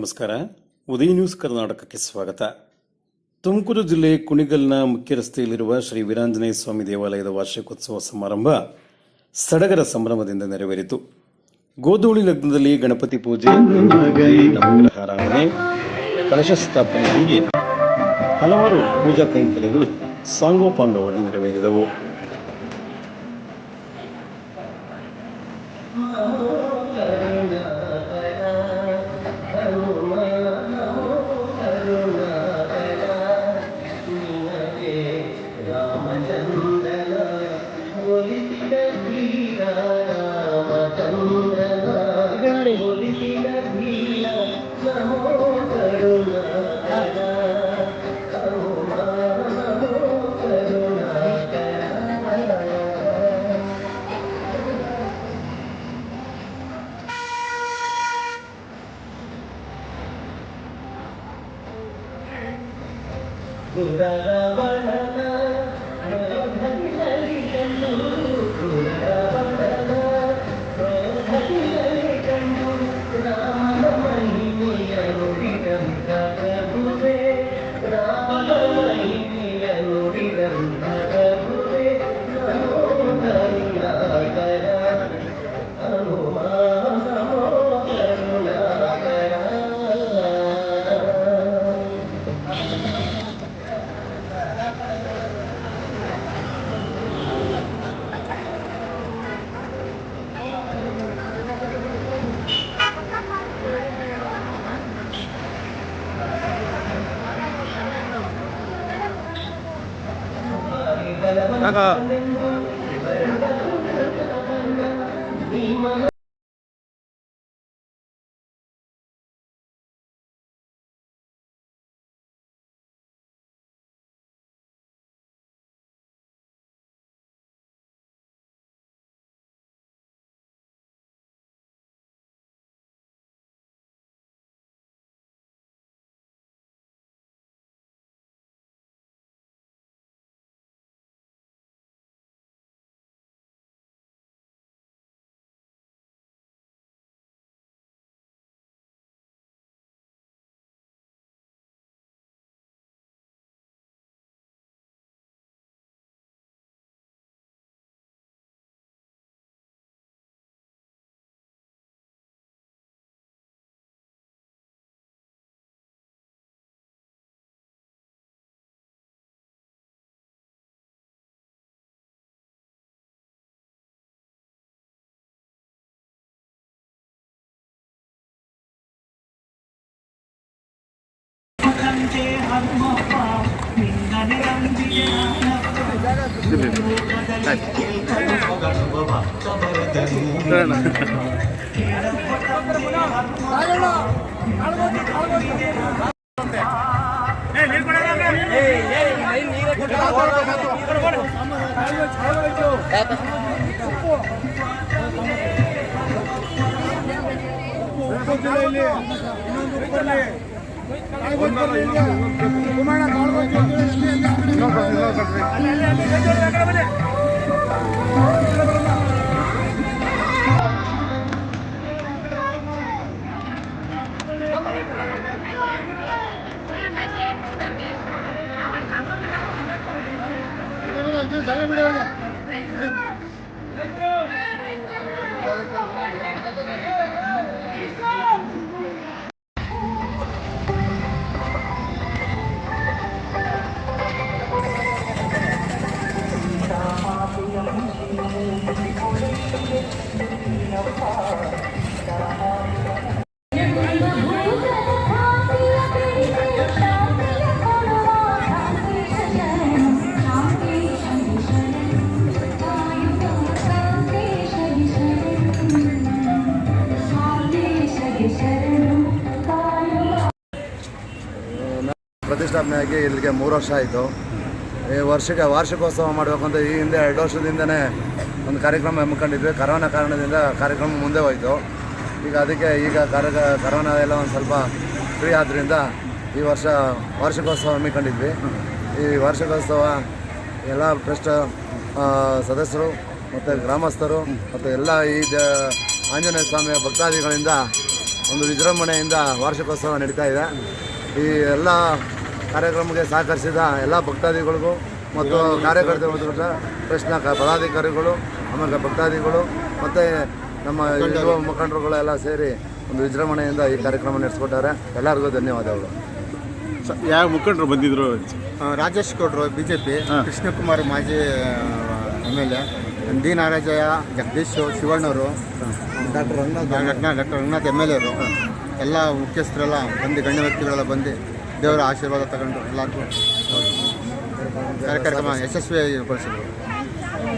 ನಮಸ್ಕಾರ. ಉದಯ ನ್ಯೂಸ್ ಕರ್ನಾಟಕಕ್ಕೆ ಸ್ವಾಗತ. ತುಮಕೂರು ಜಿಲ್ಲೆ ಕುಣಿಗಲ್ನ ಮುಖ್ಯ ರಸ್ತೆಯಲ್ಲಿರುವ ಶ್ರೀ ವೀರಾಂಜನೇಯ ಸ್ವಾಮಿ ದೇವಾಲಯದ ವಾರ್ಷಿಕೋತ್ಸವ ಸಮಾರಂಭ ಸಡಗರ ಸಂಭ್ರಮದಿಂದ ನೆರವೇರಿತು. ಗೋಧೂಳಿ ಲಗ್ನದಲ್ಲಿ ಗಣಪತಿ ಪೂಜೆ ಆರಾಧನೆ ಕಲಶ ಸ್ಥಾಪನೆ ಹಲವಾರು ಪೂಜಾ ಕೈಂಕರ್ಯಗಳು ಸಾಂಗೋಪಾಂಗವಾಗಿ ನೆರವೇರಿದವು. Udara warna なんか。ಇನ್ನೊಂದು 잘해 보려고 ಪ್ರತಿಷ್ಠಾಪನೆಯಾಗಿ ಇಲ್ಲಿಗೆ ಮೂರು ವರ್ಷ ಆಯಿತು. ಈ ವರ್ಷಕ್ಕೆ ವಾರ್ಷಿಕೋತ್ಸವ ಮಾಡಬೇಕು ಅಂತ ಈ ಹಿಂದೆ ಎರಡು ವರ್ಷದಿಂದನೇ ಒಂದು ಕಾರ್ಯಕ್ರಮ ಹಮ್ಮಿಕೊಂಡಿದ್ವಿ. ಕರೋನಾ ಕಾರಣದಿಂದ ಕಾರ್ಯಕ್ರಮ ಮುಂದೆ ಹೋಯಿತು. ಈಗ ಅದಕ್ಕೆ ಈಗ ಕರ ಕರೋನಾ ಎಲ್ಲ ಒಂದು ಸ್ವಲ್ಪ ಫ್ರೀ ಆದ್ದರಿಂದ ಈ ವರ್ಷ ವಾರ್ಷಿಕೋತ್ಸವ ಹಮ್ಮಿಕೊಂಡಿದ್ವಿ. ಈ ವಾರ್ಷಿಕೋತ್ಸವ ಎಲ್ಲ ಟ್ರಸ್ಟ್ ಸದಸ್ಯರು ಮತ್ತು ಗ್ರಾಮಸ್ಥರು ಮತ್ತು ಎಲ್ಲ ಈ ದ, ಆಂಜನೇಯ ಸ್ವಾಮಿಯ ಭಕ್ತಾದಿಗಳಿಂದ ಒಂದು ವಿಜೃಂಭಣೆಯಿಂದ ವಾರ್ಷಿಕೋತ್ಸವ ನಡೀತಾ ಇದೆ. ಈ ಎಲ್ಲ ಕಾರ್ಯಕ್ರಮಕ್ಕೆ ಸಹಕರಿಸಿದ ಎಲ್ಲ ಭಕ್ತಾದಿಗಳಿಗೂ ಮತ್ತು ಕಾರ್ಯಕರ್ತರು ಕೃಷ್ಣ ಕ- ಪದಾಧಿಕಾರಿಗಳು ಆಮೇಲೆ ಭಕ್ತಾದಿಗಳು ಮತ್ತು ನಮ್ಮ ಯುವ ಮುಖಂಡರುಗಳೆಲ್ಲ ಸೇರಿ ಒಂದು ವಿಜೃಂಭಣೆಯಿಂದ ಈ ಕಾರ್ಯಕ್ರಮ ನಡೆಸ್ಕೊಟ್ಟಾರೆ ಎಲ್ಲರಿಗೂ ಧನ್ಯವಾದಗಳು. ಯಾವ ಮುಖಂಡರು ಬಂದಿದ್ರು? ರಾಜೇಶ್ ಗೌಡ್ರು ಬಿ ಜೆ ಪಿ ಕೃಷ್ಣಕುಮಾರ್ ಮಾಜಿ M L A D Narajayya Jagadish ಶಿವಣ್ಣವರು doctor Ranganath doctor Ranganath M L ಎರು ಎಲ್ಲ ಮುಖ್ಯಸ್ಥರೆಲ್ಲ ಬಂದು ಗಣ್ಯ ವ್ಯಕ್ತಿಗಳೆಲ್ಲ ಬಂದು ದೇವರ ಆಶೀರ್ವಾದ ತಗೊಂಡು ಎಲ್ಲರಿಗೂ ಕಾರ್ಯಕ್ರಮ ಯಶಸ್ವಿಯಾಗಿ ಗೊಳಿಸಿದ್ರು